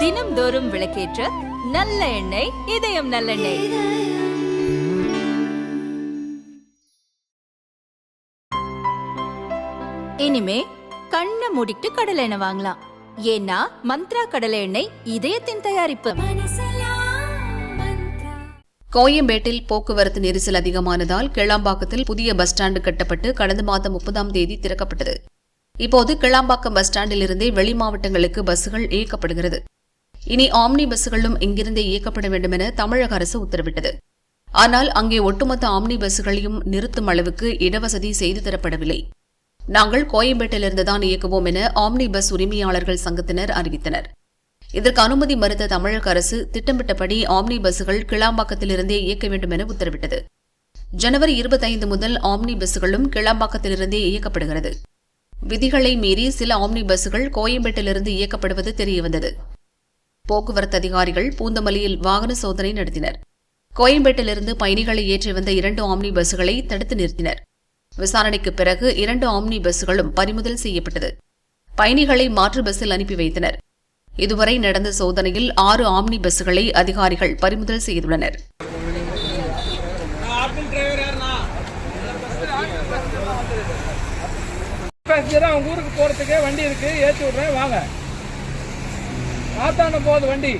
தினம்தோறும் விளக்கேற்ற நல்ல எண்ணெய் இதயம் நல்லெண்ணெய். இனிமே கண்ணை மூடிட்டு கடலை எண்ணெய் வாங்கலாம். ஏன்னா மந்த்ரா கடலை எண்ணெய் இதயத்தின் தயாரிப்பு. கோயம்பேட்டில் போக்குவரத்து நெரிசல் அதிகமானதால் கிளாம்பாக்கத்தில் புதிய பஸ் ஸ்டாண்டு கட்டப்பட்டு கடந்த மாதம் முப்பதாம் தேதி திறக்கப்பட்டது. இப்போது கிளாம்பாக்கம் பஸ் ஸ்டாண்டிலிருந்தே வெளி மாவட்டங்களுக்கு பஸ்கள் இயக்கப்படுகிறது. இனி ஆம்னி பஸ்களும் இங்கிருந்தே இயக்கப்பட வேண்டும் என தமிழக அரசு உத்தரவிட்டது. ஆனால் அங்கே ஒட்டுமொத்த ஆம்னி பஸ்களையும் நிறுத்தும் அளவுக்கு இடவசதி செய்து தரப்படவில்லை. நாங்கள் கோயம்பேட்டிலிருந்துதான் இயக்குவோம் என ஆம்னி பஸ் உரிமையாளர்கள் சங்கத்தினர் அறிவித்தனர். இதற்கு அனுமதி மறுத்த தமிழக அரசு திட்டமிட்டபடி ஆம்னி பஸ்கள் கிளாம்பாக்கத்திலிருந்தே இயக்க வேண்டும் என உத்தரவிட்டது. ஜனவரி இருபத்தைந்து முதல் ஆம்னி பஸ்களும் கிளாம்பாக்கத்திலிருந்தே இயக்கப்படுகிறது. விதிகளை மீறி சில ஆம்னி பஸ்கள் கோயம்பேட்டிலிருந்து இயக்கப்படுவது தெரியவந்தது. போக்குவரத்து அதிகாரிகள் பூந்தமல்லியில் வாகன சோதனை நடத்தினர். கோயம்பேட்டிலிருந்து பயணிகளை ஏற்றி வந்த இரண்டு ஆம்னி பஸ்களை தடுத்து நிறுத்தினர். விசாரணைக்கு பிறகு இரண்டு ஆம்னி பஸ்களும் பறிமுதல் செய்யப்பட்டது. பயணிகளை மாற்று பஸ்ஸில் அனுப்பி வைத்தனர். இதுவரை நடந்த சோதனையில் ஆறு ஆம்னி பஸ்களை அதிகாரிகள் பறிமுதல் செய்துள்ளனர். ஆப்பிள் அவங்க ஊருக்கு போகிறதுக்கே வண்டி இருக்குது ஏற்றி விட்றேன் வாங்க. மாத்தாண்ட போகுது வண்டி.